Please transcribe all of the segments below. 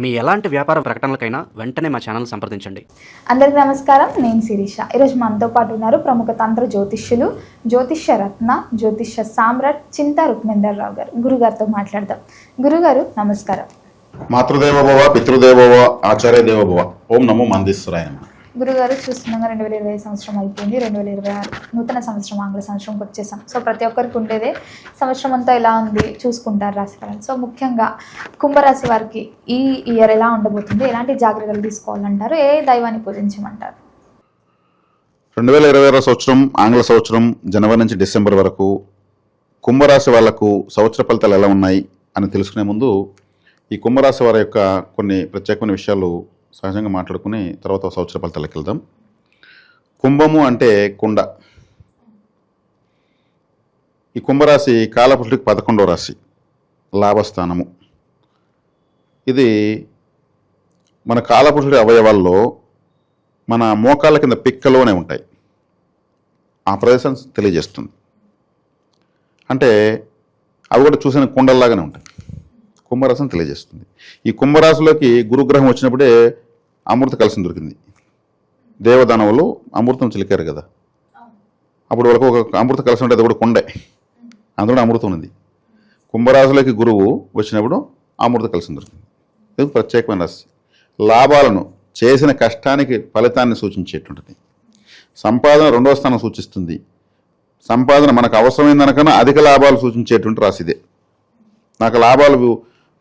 మీ ఎలాంటి వ్యాపార ప్రకటనలకైనా వెంటనే మా ఛానల్ సంప్రదించండి. అందరికీ నమస్కారం. నేను శిరీష. ఈరోజు మనతో పాటు ఉన్నారు ప్రముఖ తంత్ర జ్యోతిష్యులు జ్యోతిష్య రత్న జ్యోతిష్య సామ్రాట్ చింతా రుక్మేందర్ రావు గారు. గురుగారితో మాట్లాడదాం. గురుగారు నమస్కారం. మాతృదేవ భవ పితృదేవ భవ ఆచార్య దేవ భవ. ఓం నమో మందిస్తురాయ నమః. గురుగారు చూస్తున్నాగా రెండు వేల ఇరవై సంవత్సరం అయిపోయింది రెండు వేల ఇరవై ఆరు నూతన సంవత్సరం ఆంగ్ల సంవత్సరంకి వచ్చేసాం సో ప్రతి ఒక్కరికి ఉండేదే. సంవత్సరం అంతా ఎలా ఉంది చూసుకుంటారు రాశిఫలాలు. సో ముఖ్యంగా కుంభరాశి వారికి ఈ ఇయర్ ఎలా ఉండబోతుంది ఎలాంటి జాగ్రత్తలు తీసుకోవాలంటారు ఏ దైవాన్ని పూజించమంటారు? రెండు వేల ఇరవై ఆరో సంవత్సరం ఆంగ్ల సంవత్సరం జనవరి నుంచి డిసెంబర్ వరకు కుంభరాశి వాళ్ళకు సంవత్సర ఫలితాలు ఎలా ఉన్నాయి అని తెలుసుకునే ముందు ఈ కుంభరాశి వారి యొక్క కొన్ని ప్రత్యేకమైన విషయాలు సహజంగా మాట్లాడుకుని తర్వాత సంవత్సర ఫలితాలకు వెళ్దాం కుంభము అంటే కుండ. ఈ కుంభరాశి కాలపురుషుడికి పదకొండవ రాశి లాభస్థానము. ఇది మన కాలపురుషుడి అవయవాల్లో మన మోకాళ్ళ కింద పిక్కలోనే ఉంటాయి. ఆ ప్రదేశం తెలియజేస్తుంది. అంటే అవి కూడా చూసిన కుండల్లాగానే ఉంటాయి. కుంభరాశిని తెలియజేస్తుంది. ఈ కుంభరాశిలోకి గురుగ్రహం వచ్చినప్పుడే అమృత కలసం దొరికింది. దేవదానవులు అమృతం చిలికారు కదా. అప్పుడు వాళ్ళకు ఒక అమృత కలసం అంటే అది కూడా కొండే. అందులో అమృతం ఉంది కుంభరాశులకి గురువు వచ్చినప్పుడు అమృత కలసం దొరికింది. ఇది ప్రత్యేకమైన రాశి లాభాలను చేసిన కష్టానికి ఫలితాన్ని సూచించేటువంటిది. సంపాదన రెండవ స్థానం సూచిస్తుంది. సంపాదన మనకు అవసరమైన దానికన్నా అధిక లాభాలు సూచించేటువంటి రాశి ఇదే. నాకు లాభాలు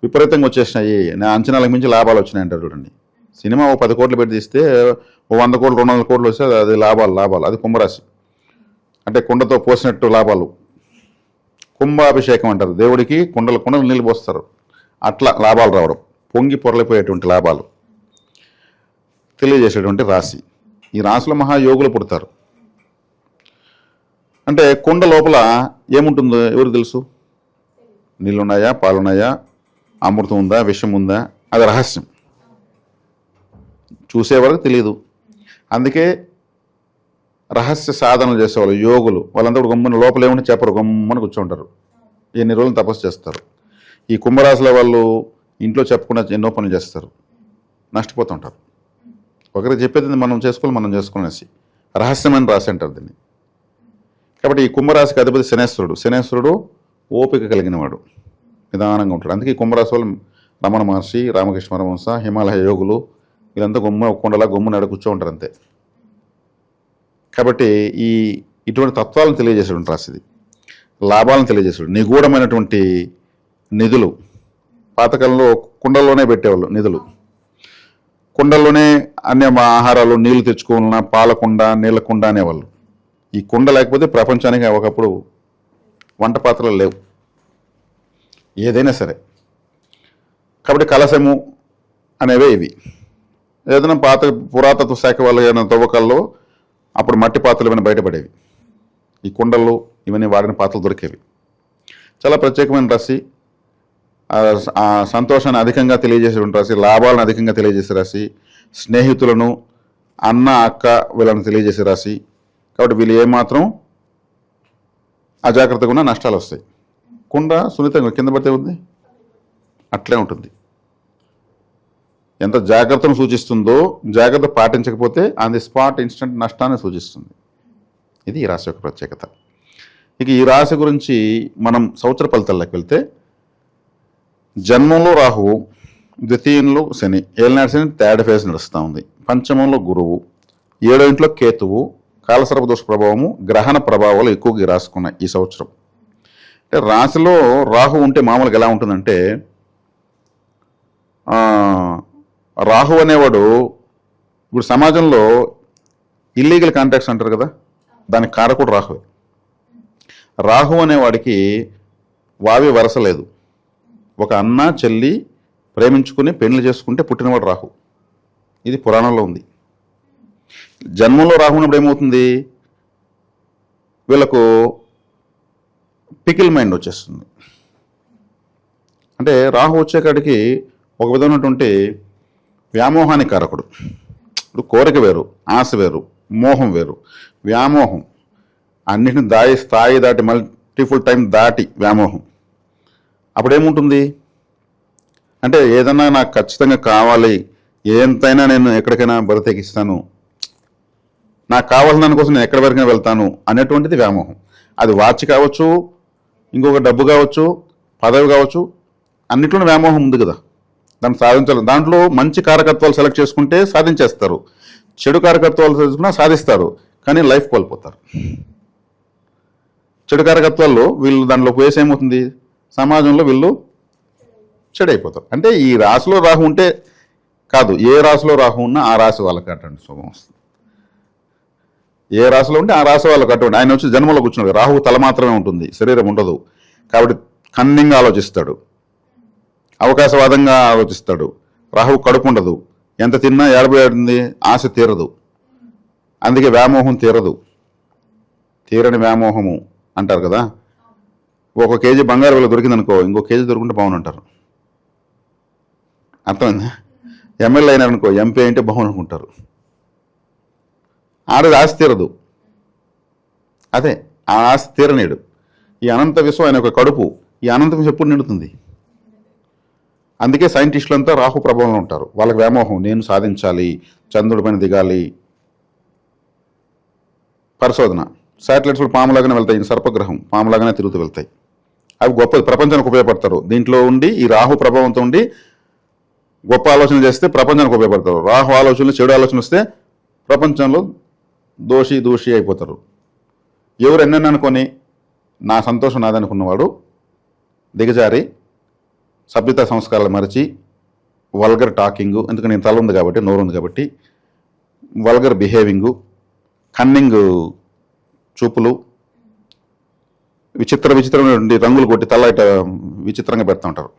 విపరీతంగా వచ్చేసినాయి. నా అంచనాలకు మించి లాభాలు వచ్చినాయి అంటారు చూడండి. సినిమా ఓ పది కోట్లు పెట్టి తీస్తే ఓ వంద కోట్లు రెండు వందల కోట్లు వస్తే అది లాభాలు లాభాలు. అది కుంభరాశి. అంటే కుండతో పోసినట్టు లాభాలు. కుంభాభిషేకం అంటారు. దేవుడికి కుండలు కుండలు నీళ్ళు పోస్తారు. అట్లా లాభాలు రావడం. పొంగి పొరలిపోయేటువంటి లాభాలు. తెలియజేసేటువంటి రాశి. ఈ రాశిలో మహాయోగులు పుడతారు. అంటే కుండ లోపల ఏముంటుందో ఎవరు తెలుసు? నీళ్ళున్నాయా? పాలున్నాయా? అమృతం ఉందా విషం ఉందా అది రహస్యం. చూసేవాళ్ళకి తెలియదు అందుకే రహస్య సాధనలు చేసేవాళ్ళు యోగులు వాళ్ళంతా కూడా గమ్మున లోపలేమని చెప్పరు గమ్మున కూర్చుంటారు. ఎన్ని రోజులు తపస్సు చేస్తారు. ఈ కుంభరాశుల వాళ్ళు ఇంట్లో చెప్పకుండా ఎన్నో పనులు చేస్తారు. నష్టపోతుంటారు. ఒకరికి చెప్పేది మనం చేసుకోవాలి మనం చేసుకునేసి రహస్యమైన రాసి అంటారు దీన్ని. కాబట్టి ఈ కుంభరాశికి అధిపతి శనేశ్వరుడు. శనేశ్వరుడు ఓపిక కలిగినవాడు నిదానంగా ఉంటాడు. అందుకే ఈ కుంభరాశి వాళ్ళు రమణ మహర్షి రామకృష్ణ పరమహంస హిమాలయ యోగులు వీళ్ళంతా గొమ్మ కొండలా గొమ్ము నడ కూర్చో ఉంటారు అంతే. కాబట్టి ఈ ఇటువంటి తత్వాలను తెలియజేసేటువంటి రాసిది లాభాలను తెలియజేసాడు నిగూఢమైనటువంటి నిధులు. పాతకాలంలో కుండల్లోనే పెట్టేవాళ్ళు నిధులు. కుండల్లోనే అన్ని ఆహారాలు నీళ్ళు తెచ్చుకున్న పాలకుండ నీళ్ళకుండ నీళ్ళ కుండ అనేవాళ్ళు. ఈ కుండ లేకపోతే ప్రపంచానికి ఒకప్పుడు వంట పాత్రలు లేవు. ఏదైనా సరే. కాబట్టి కలశము అనేవే ఇవి. ఏదైనా పాత పురాతత్వ శాఖ వాళ్ళు ఏదైనా తవ్వకాల్లో అప్పుడు మట్టి పాత్రలు ఏమైనా బయటపడేవి. ఈ కుండలు ఇవన్నీ వాడిన పాత్రలు దొరికేవి. చాలా ప్రత్యేకమైన రాశి. సంతోషాన్ని అధికంగా తెలియజేసేటువంటి రాశి లాభాలను అధికంగా తెలియజేసే రాశి స్నేహితులను అన్న అక్క వీళ్ళని తెలియజేసే రాశి. కాబట్టి వీళ్ళు ఏమాత్రం అజాగ్రత్తగా ఉన్న నష్టాలు వస్తాయి. కుండ సున్నితంగా కింద పడితే ఉంది అట్లే ఉంటుంది. ఎంత జాగ్రత్తను సూచిస్తుందో జాగ్రత్త పాటించకపోతే ఆన్ ది స్పాట్ ఇన్స్టెంట్ నష్టాన్ని సూచిస్తుంది. ఇది ఈ రాశి యొక్క ప్రత్యేకత. ఇక ఈ రాశి గురించి మనం సంవత్సర ఫలితాల్లోకి వెళ్తే జన్మంలో రాహువు ద్వితీయంలో శని ఏలినాడు శని థర్డ్ ఫేజ్ నడుస్తూ ఉంది. పంచమంలో గురువు ఏడో ఇంట్లో కేతువు కాలసర్పదోష ప్రభావము గ్రహణ ప్రభావాలు ఎక్కువగా రాసుకున్నాయి ఈ సంవత్సరం. అంటే రాశిలో రాహు ఉంటే మామూలుగా ఎలా ఉంటుందంటే రాహు అనేవాడు ఇప్పుడు సమాజంలో ఇల్లీగల్ కాంటాక్ట్స్ అంటారు కదా దానికి కారకుడు రాహువే. రాహు అనేవాడికి వావి వరస లేదు. ఒక అన్న చెల్లి ప్రేమించుకుని పెళ్ళి చేసుకుంటే పుట్టినవాడు రాహు. ఇది పురాణంలో ఉంది. జన్మంలో రాహు ఉన్నప్పుడు ఏమవుతుంది? వీళ్ళకు పికిల్ మైండ్ వచ్చేస్తుంది. అంటే రాహు వచ్చేకాడికి ఒక విధమైనటువంటి వ్యామోహానికి కారకుడు ఇప్పుడు కోరిక వేరు ఆశ వేరు మోహం వేరు. వ్యామోహం. అన్నిటిని దాయి స్థాయి దాటి మల్టిఫుల్ టైం దాటి వ్యామోహం. అప్పుడు ఏముంటుంది అంటే ఏదన్నా నాకు ఖచ్చితంగా కావాలి ఎంతైనా నేను ఎక్కడికైనా బరితెగిస్తాను నాకు కావాల్సిన దానికోసం నేను ఎక్కడి వరకైనా వెళ్తాను అనేటువంటిది వ్యామోహం. అది వాచ్ కావచ్చు ఇంకొక డబ్బు కావచ్చు పదవి కావచ్చు అన్నిట్లోనూ వ్యామోహం ఉంది కదా. దాన్ని సాధించాలి. దాంట్లో మంచి కారకత్వాలు సెలెక్ట్ చేసుకుంటే సాధించేస్తారు. చెడు కారకత్వాలు తెలుసుకున్నా సాధిస్తారు. కానీ లైఫ్ కోల్పోతారు. చెడు కారకత్వాల్లో వీళ్ళు దాంట్లో వేసి ఏమవుతుంది? సమాజంలో వీళ్ళు చెడైపోతారు. అంటే ఈ రాశిలో రాహు ఉంటే కాదు ఏ రాశిలో రాహు ఉన్నా ఆ రాశి వాళ్ళకి అటువంటి శుభం వస్తుంది. ఏ రాశిలో ఉంటే ఆ రాశి వాళ్ళకి అటువంటి ఆయన వచ్చి జన్మలో కూర్చున్నాడు. రాహు తల మాత్రమే ఉంటుంది. శరీరం ఉండదు. కాబట్టి కన్నింగా ఆలోచిస్తాడు. అవకాశవాదంగా ఆలోచిస్తాడు. రాహు కడుపు ఉండదు ఎంత తిన్నా ఏడబోయేది ఆశ తీరదు. అందుకే వ్యామోహం తీరదు. తీరని వ్యామోహము అంటారు కదా. ఒక కేజీ బంగారు విలువ దొరికిందనుకో ఇంకో కేజీ దొరుకుంటే బాగుంటారు అర్థమైందా? ఎమ్మెల్యే అయినారనుకో ఎంపీ అంటే బాగుంది అనుకుంటారు ఆడది ఆశ తీరదు. అదే ఆ ఆశ తీరనేడు. ఈ అనంత విశ్వం ఆయన ఒక కడుపు. ఈ అనంత విశ్వం ఎప్పుడు నిండుతుంది? అందుకే సైంటిస్టులంతా రాహు ప్రభావంలో ఉంటారు. వాళ్ళకి వ్యామోహం నేను సాధించాలి చంద్రుడి పైన దిగాలి. పరిశోధన. శాటిలైట్స్ కూడా పాములాగానే వెళ్తాయి. సర్పగ్రహం. పాములాగానే తిరుగుతూ వెళ్తాయి. అవి గొప్ప ప్రపంచానికి ఉపయోగపడతారు. దీంట్లో ఉండి ఈ రాహు ప్రభావంతో ఉండి గొప్ప ఆలోచన చేస్తే ప్రపంచానికి ఉపయోగపడతారు. రాహు ఆలోచనలు చెడు ఆలోచన వస్తే ప్రపంచంలో దోషి దోషి అయిపోతారు. ఎవరు ఎన్నెన్న అనుకొని నా సంతోషం నాదనుకున్నవాడు దిగజారి సభ్యత సంస్కారాలు మరిచి వల్గర్ టాకింగు ఎందుకంటే నేను తల ఉంది కాబట్టి నోరు ఉంది కాబట్టి వల్గర్ బిహేవింగు కన్నింగ్ చూపులు విచిత్ర విచిత్రమైనటువంటి రంగులు కొట్టి తల ఇట విచిత్రంగా పెడతా ఉంటారు.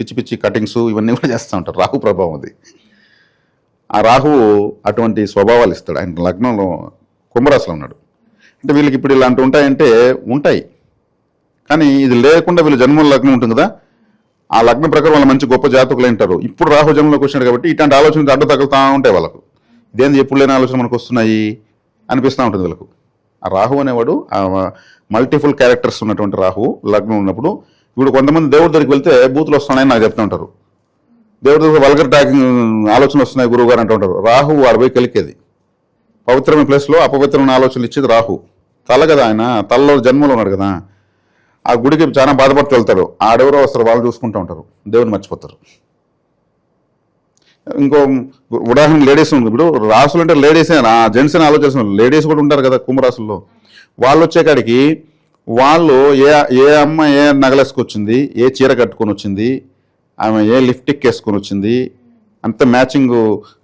పిచ్చి పిచ్చి కటింగ్స్ ఇవన్నీ కూడా చేస్తూ ఉంటారు. రాహు ప్రభావం అది. ఆ రాహువు అటువంటి స్వభావాలు ఇస్తాడు. ఆయన లగ్నంలో కుంభరాశిలో ఉన్నాడు. అంటే వీళ్ళకి ఇప్పుడు ఇలాంటివి ఉంటాయంటే ఉంటాయి. కానీ ఇది లేకుండా వీళ్ళ జన్మ లగ్నం ఉంటుంది కదా. ఆ లగ్నం ప్రకారం వాళ్ళు మంచి గొప్ప జాతకులు ఉంటారు. ఇప్పుడు రాహు జన్మలోకి వచ్చినాడు కాబట్టి ఇట్లాంటి ఆలోచనలు అడ్డు తగులుతూ ఉంటాయి వాళ్ళకు. ఇదేంది ఎప్పుడు లేని ఆలోచన మనకు వస్తున్నాయి? అనిపిస్తూ ఉంటుంది వీళ్ళకు. ఆ రాహు అనేవాడు ఆ మల్టిపుల్ క్యారెక్టర్స్ ఉన్నటువంటి రాహు లగ్నం ఉన్నప్పుడు ఇప్పుడు కొంతమంది దేవుడి దగ్గరికి వెళ్తే బూతులు వస్తున్నాయని నాకు చెప్తూ ఉంటారు. దేవుడి దగ్గర వల్గర్ టాకింగ్ ఆలోచనలు వస్తున్నాయి గురువు గారు అంటూ ఉంటారు. రాహు వాడు పోయి కలికేది. పవిత్రమైన ప్లేస్లో అపవిత్రమైన ఆలోచనలు ఇచ్చేది రాహు. తల కదా ఆయన? తలలో జన్మలో ఉన్నాడు కదా? ఆ గుడికి చాలా బాధపడుతూ వెళ్తారు. ఆడెవరో వస్తారు వాళ్ళు చూసుకుంటూ ఉంటారు. దేవుని మర్చిపోతారు. ఇంకో ఉదాహరణ లేడీస్ ఉంది. ఇప్పుడు రాసులు అంటే లేడీసే జెంట్స్ అని ఆలోచన లేడీస్ కూడా ఉంటారు కదా కుంభరాసుల్లో వాళ్ళు వచ్చేకాడికి వాళ్ళు ఏ ఏ అమ్మ ఏ నగలేసుకొచ్చింది ఏ చీర కట్టుకొని వచ్చింది ఆమె ఏ లిప్టిక్ వేసుకొని వచ్చింది అంత మ్యాచింగ్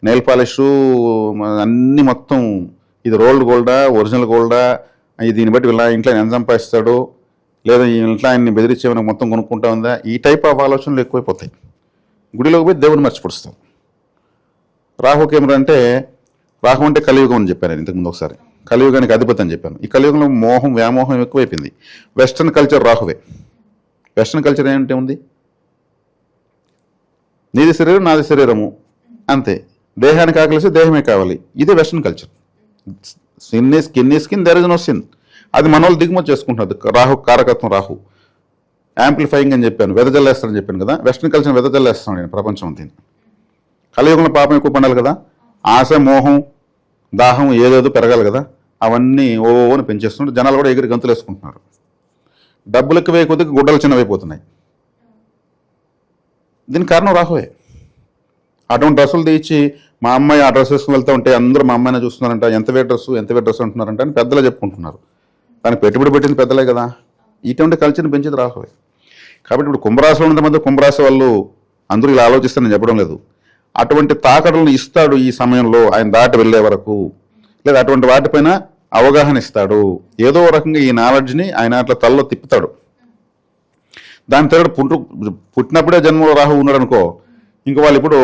నెయిల్ పాలిష్ అన్నీ మొత్తం ఇది రోల్డ్ గోల్డా ఒరిజినల్ గోల్డా ఇది దీన్ని బట్టి ఇలా ఇంట్లో ఎంత సంపాదిస్తాడు లేదా ఈ ఇంట్లో ఆయన్ని బెదిరించేమైనా మొత్తం కొనుక్కుంటా ఉందా? ఈ టైప్ ఆఫ్ ఆలోచనలు ఎక్కువైపోతాయి. గుడిలోకి పోయి దేవుని మర్చిపడుస్తాం రాహుకి ఏమిటంటే రాహు అంటే కలియుగం అని చెప్పాను నేను ఇంతకుముందు ఒకసారి. కలియుగానికి అధిపతి అని చెప్పాను. ఈ కలియుగంలో మోహం వ్యామోహం ఎక్కువైపోయింది. వెస్ట్రన్ కల్చర్ రాహువే. వెస్ట్రన్ కల్చర్ ఏంటంటే ఉంది? నీది శరీరం నాది శరీరము. అంతే. దేహానికి ఆకలిసి దేహమే కావాలి. ఇదే western culture skin skin skin there is no sin అది మన వాళ్ళు దిగుమతి చేసుకుంటున్నది. రాహు కారకత్వం రాహు. యాంప్లిఫైయింగ్ అని చెప్పాను వెదజల్లేస్తానని చెప్పాను కదా. వెస్ట్రన్ కల్చర్ వెదజల్లేస్తాను నేను ప్రపంచం అంతే కలియుగంలో పాపం ఎక్కువ పండాలి కదా. ఆశ మోహం దాహం ఏదేదో పెరగాలి కదా. అవన్నీ ఓ అని పెంచేస్తుంటే జనాలు కూడా ఎగిరి గంతులు వేసుకుంటున్నారు డబ్బులు ఎక్కువ కొద్దిగా గుడ్డలు చిన్నవైపోతున్నాయి. దీనికి కారణం రాహువే. అటువంటి డ్రెస్సులు తీసి మా అమ్మాయి ఆ డ్రెస్ వేసుకుని వెళ్తూ ఉంటే అందరూ మా అమ్మాయిని చూస్తున్నారంట ఎంత వే డ్రెస్సు ఎంత వే డ్రెస్ అంటున్నారంట అని పెద్దలే చెప్పుకుంటున్నారు. దానికి పెట్టుబడి పెట్టింది పెద్దలే కదా. ఇటువంటి కల్చర్ని పెంచేది రాహువే. కాబట్టి ఇప్పుడు కుంభరాశిలో ఉన్న మంది కుంభరాశి వాళ్ళు అందరూ ఇలా ఆలోచిస్తారని చెప్పడం లేదు. అటువంటి తాకడలను ఇస్తాడు ఈ సమయంలో ఆయన దాటి వెళ్ళే వరకు. లేదా అటువంటి వాటిపైన అవగాహన ఇస్తాడు. ఏదో ఒక రకంగా ఈ నాలెడ్జ్ని ఆయన అట్లా తలలో తిప్పుతాడు. దాని తర్వాత పుట్టు పుట్టినప్పుడే జన్మలో రాహు ఉన్నాడు అనుకో ఇంక వాళ్ళు ఇప్పుడు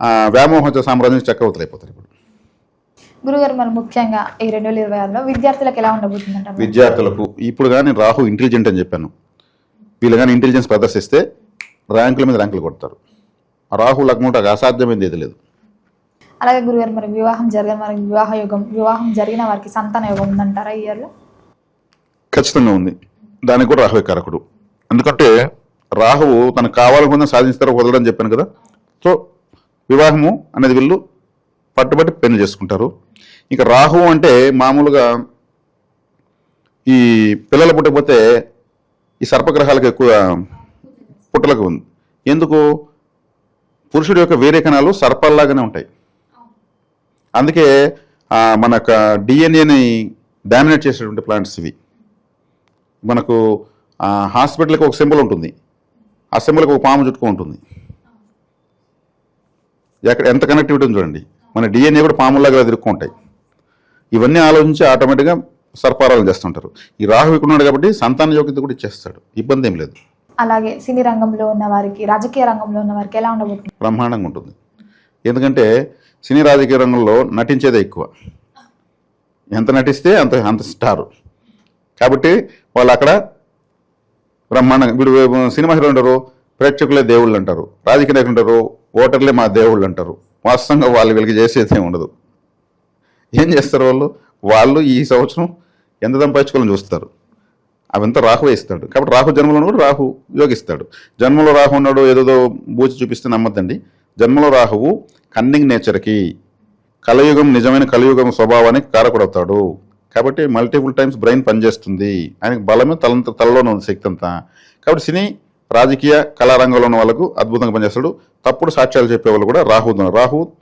ఆ, వ్యామోహ సామ్రాజ్యం చక్రవర్తులు అయిపోతారు ఇప్పుడు. గురుగారు మరి ముఖ్యంగా ఈ రెండు వేల ఇరవై ఆరులో విద్యార్థులకు ఎలా ఉండబోతుందంటారు విద్యార్థులకు ఇప్పుడు కానీ రాహు ఇంటెలిజెంట్ అని చెప్పాను. వీళ్ళు కానీ ఇంటెలిజెన్స్ ప్రదర్శిస్తే ర్యాంకుల మీద ర్యాంకులు కొడతారు. రాహు లగ్నం అసాధ్యమైంది ఏది లేదు. అలాగే గురుగారు మరి వివాహం జరగని వారికి వివాహ యోగం వివాహం జరిగిన వారికి సంతాన యోగం ఉందంటారా ఈ ఇయర్లో? ఖచ్చితంగా ఉంది. దానికి కూడా రాహువే కారకుడు. ఎందుకంటే రాహువు తనకు కావాలనుకున్న సాధించిన వదలడం చెప్పాను కదా. సో వివాహము అనేది వీళ్ళు పట్టుబట్టి పెళ్ళి చేసుకుంటారు. ఇంకా రాహువు అంటే మామూలుగా ఈ పిల్లలు పుట్టకపోతే ఈ సర్పగ్రహాలకు ఎక్కువ పుట్టలకు ఉంది. ఎందుకు? పురుషుడి యొక్క వేరే కణాలు సర్పాల్లాగానే ఉంటాయి. అందుకే మన యొక్క డిఎన్ఏని డామినేట్ చేసేటువంటి ప్లాంట్స్ ఇవి. మనకు హాస్పిటల్కి ఒక సింబల్ ఉంటుంది. ఆ సింబల్కి ఒక పాము చుట్టుకో ఉంటుంది. ఎక్కడ ఎంత కనెక్టివిటీ ఉంది చూడండి. మన డిఎన్ఏ కూడా పాములాగా తిరుక్కు ఉంటాయి. ఇవన్నీ ఆలోచించి ఆటోమేటిక్గా సర్పారాలు చేస్తుంటారు. ఈ రాహు ఇక్కడ ఉన్నాడు కాబట్టి సంతాన యోగ్యత కూడా ఇచ్చేస్తాడు. ఇబ్బంది ఏం లేదు. అలాగే సినీ రంగంలో ఉన్న వారికి రాజకీయ రంగంలో ఉన్న వారికి ఎలా ఉండబోతుంది? బ్రహ్మాండంగా ఉంటుంది. ఎందుకంటే సినీ రాజకీయ రంగంలో నటించేదే ఎక్కువ. ఎంత నటిస్తే అంత అంత స్టారు. కాబట్టి వాళ్ళు అక్కడ బ్రహ్మాండంగా వీడు సినిమా హీరో అంటారు ప్రేక్షకులే దేవుళ్ళు అంటారు రాజకీయ నాయకులు అంటారు ఓటర్లే మా దేవుళ్ళు అంటారు. వాస్తవంగా వాళ్ళు వీళ్ళకి చేసేదే ఉండదు. ఏం చేస్తారు వాళ్ళు? వాళ్ళు ఈ సంవత్సరం ఎంత సంపాదించుకోవాలని చూస్తారు. అవంతా రాహు ఇస్తాడు. కాబట్టి రాహు జన్మలో కూడా రాహు యోగిస్తాడు. జన్మలో రాహు ఉన్నాడు ఏదో బూచి చూపిస్తే నమ్మద్దండి. జన్మలో రాహువు కన్నింగ్ నేచర్కి కలయుగం నిజమైన కలియుగం స్వభావానికి కారకుడవుతాడు. కాబట్టి మల్టిపుల్ టైమ్స్ బ్రెయిన్ పనిచేస్తుంది. ఆయనకు బలమే తలంత తలలోనే ఉంది శక్తి అంతా. కాబట్టి సినీ రాజకీయ కళారంగంలో ఉన్న వాళ్ళకు అద్భుతంగా పనిచేస్తాడు. తప్పుడు సాక్ష్యాలు చెప్పేవాళ్ళు కూడా రాహు ఉన్నారు. రాహు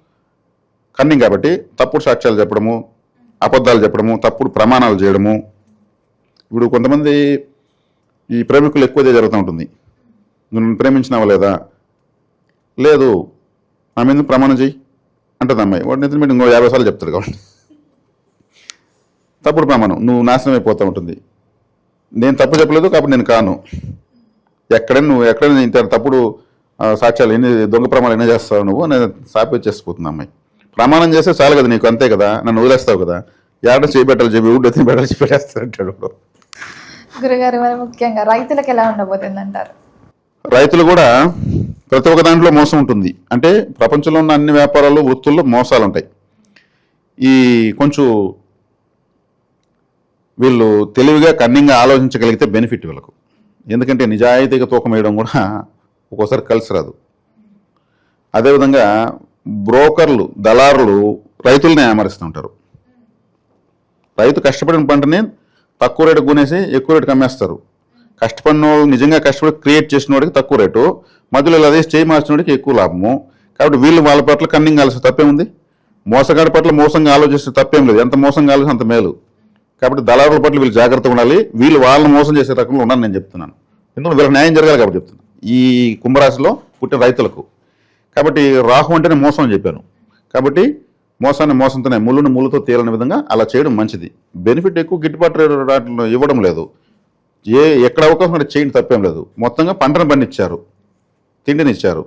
కన్నింగ్ కాబట్టి తప్పుడు సాక్ష్యాలు చెప్పడము అబద్ధాలు చెప్పడము తప్పుడు ప్రమాణాలు చేయడము. ఇప్పుడు కొంతమంది ఈ ప్రేమికులు ఎక్కువదే జరుగుతూ ఉంటుంది. నువ్వు ప్రేమించినావా లేదా? లేదు. నా మీద ప్రమాణం చెయ్యి. అంటుంది అమ్మాయి. వాడు నిద్ర మీద ఇంకో యాభై సార్లు చెప్తాడు కాబట్టి. తప్పుడు ప్రమాణం. నువ్వు నాశనం అయిపోతూ ఉంటుంది. నేను తప్పు చెప్పలేదు కాబట్టి నేను కాను. ఎక్కడైనా నువ్వు ఎక్కడైనా ఇంత తప్పుడు సాక్ష్యాలు ఎన్ని దొంగ ప్రమాణాలు ఎన్ని చేస్తావు నువ్వు నేను సాపి వచ్చేసిపోతుంది అమ్మాయి. ప్రమాణం చేస్తే చాలు కదా నీకు అంతే కదా? నన్ను వదిలేస్తావు కదా? ఏడ చేయబెట్టాలి చెప్పి ఊడి ఎత్తి పెట్టాలి పెట్టేస్తాడు అంటాడు వాడు. గురుగారు మరి ముఖ్యంగా రైతులకు ఎలా ఉండబోతుంది అంటారు రైతులు కూడా ప్రతి ఒక్క దాంట్లో మోసం ఉంటుంది. అంటే ప్రపంచంలో ఉన్న అన్ని వ్యాపారాలు వృత్తుల్లో మోసాలు ఉంటాయి. ఈ కొంచెం వీళ్ళు తెలివిగా కన్నింగా ఆలోచించగలిగితే బెనిఫిట్ వీళ్ళకు. ఎందుకంటే నిజాయితీగా తూకం వేయడం కూడా ఒక్కోసారి కలిసి రాదు. అదేవిధంగా బ్రోకర్లు దళారులు రైతుల్ని ఏమరిస్తుంటారు రైతు కష్టపడిన పంటని తక్కువ రేటు కొనేసి ఎక్కువ రేటుకి అమ్మేస్తారు. కష్టపడిన నిజంగా కష్టపడి క్రియేట్ చేసిన వాడికి తక్కువ రేటు మధ్యలో ఇలా అదే చేయి మార్చిన వాడికి ఎక్కువ లాభము. కాబట్టి వీళ్ళు వాళ్ళ పట్ల కన్నింగ్ ఆలోచిస్తే తప్పేముంది? మోసగాడి పట్ల మోసంగా ఆలోచిస్తే తప్పేం లేదు. ఎంత మోసంగా ఆలోచిస్తే అంత మేలు. కాబట్టి దళారుల పట్ల వీళ్ళు జాగ్రత్తగా ఉండాలి. వీళ్ళు వాళ్ళని మోసం చేసే రకంలో ఉండాలని నేను చెప్తున్నాను. ఎందుకంటే వీళ్ళకి న్యాయం జరగాలి కాబట్టి చెప్తున్నాను. ఈ కుంభరాశిలో పుట్టిన రైతులకు. కాబట్టి రాహు అంటేనే మోసం అని చెప్పాను. కాబట్టి మోసాన్ని మోసంతోనే ముళ్ళుని ముళ్ళుతో తేలని విధంగా అలా చేయడం మంచిది. బెనిఫిట్ ఎక్కువ గిట్టుబాటు ఇవ్వడం లేదు. ఏ ఎక్కడ అవకాశం అక్కడ చేయండి తప్పేం లేదు. మొత్తంగా పంటను పండించారు. తిండిని ఇచ్చారు.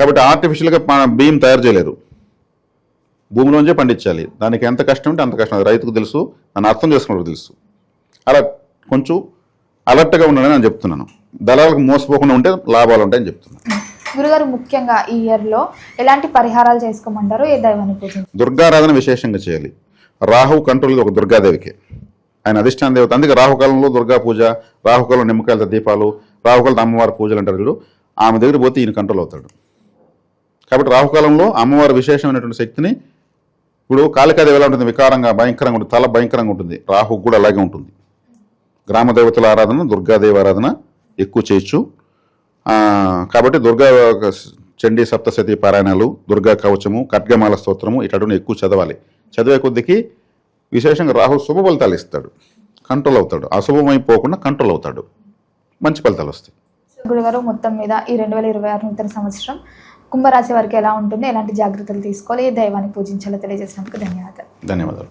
కాబట్టి ఆర్టిఫిషియల్గా బియ్యం తయారు చేయలేరు. భూమిలోంచే పండించాలి. దానికి ఎంత కష్టం ఉంటే అంత కష్టం. అది రైతుకు తెలుసు దాన్ని అర్థం చేసుకున్నప్పుడు తెలుసు. అలా కొంచెం అలర్ట్గా ఉండాలని నేను చెప్తున్నాను. దళాలకు మోసపోకుండా ఉంటే లాభాలు ఉంటాయని చెప్తున్నాను. గురుగారు ముఖ్యంగా ఈ ఇయర్లో ఎలాంటి పరిహారాలు చేసుకోమంటారు? ఏ దైవాన్ని దుర్గారాధన విశేషంగా చేయాలి. రాహు కంట్రోల్ ఒక దుర్గాదేవికే. ఆయన అధిష్టాన దేవత. అందుకే రాహుకాలంలో దుర్గా పూజ రాహుకాలం నిమ్మకాయలతో దీపాలు రాహుకాలంతో అమ్మవారి పూజలు అంటారు వీళ్ళు ఆమె దగ్గర పోతే ఈయన కంట్రోల్ అవుతాడు. కాబట్టి రాహుకాలంలో అమ్మవారి విశేషమైనటువంటి శక్తిని ఇప్పుడు కాళికాదేవి ఎలా ఉంటుంది? వికారంగా భయంకరంగా ఉంటుంది. తల భయంకరంగా ఉంటుంది. రాహు కూడా అలాగే ఉంటుంది. గ్రామ దేవతల ఆరాధన దుర్గాదేవి ఆరాధన ఎక్కువ చేయొచ్చు. కాబట్టి దుర్గా చండీ సప్తశతి పారాయణాలు దుర్గా కవచము ఖడ్గమాల స్తోత్రము ఇటువంటి ఎక్కువ చదవాలి. చదివే కొద్దికి విశేషంగా రాహు శుభ ఫలితాలు ఇస్తాడు. కంట్రోల్ అవుతాడు. అశుభమైపోకుండా కంట్రోల్ అవుతాడు. మంచి ఫలితాలు వస్తాయి. గురుగారు మొత్తం మీద ఈ రెండు వేల ఇరవై ఆరు నూతన సంవత్సరం కుంభరాశి వారికి ఎలా ఉంటుంది? ఎలాంటి జాగ్రత్తలు తీసుకోవాలి? ఏ దైవాన్ని పూజించాలో తెలియజేసినందుకు ధన్యవాదాలు. ధన్యవాదాలు.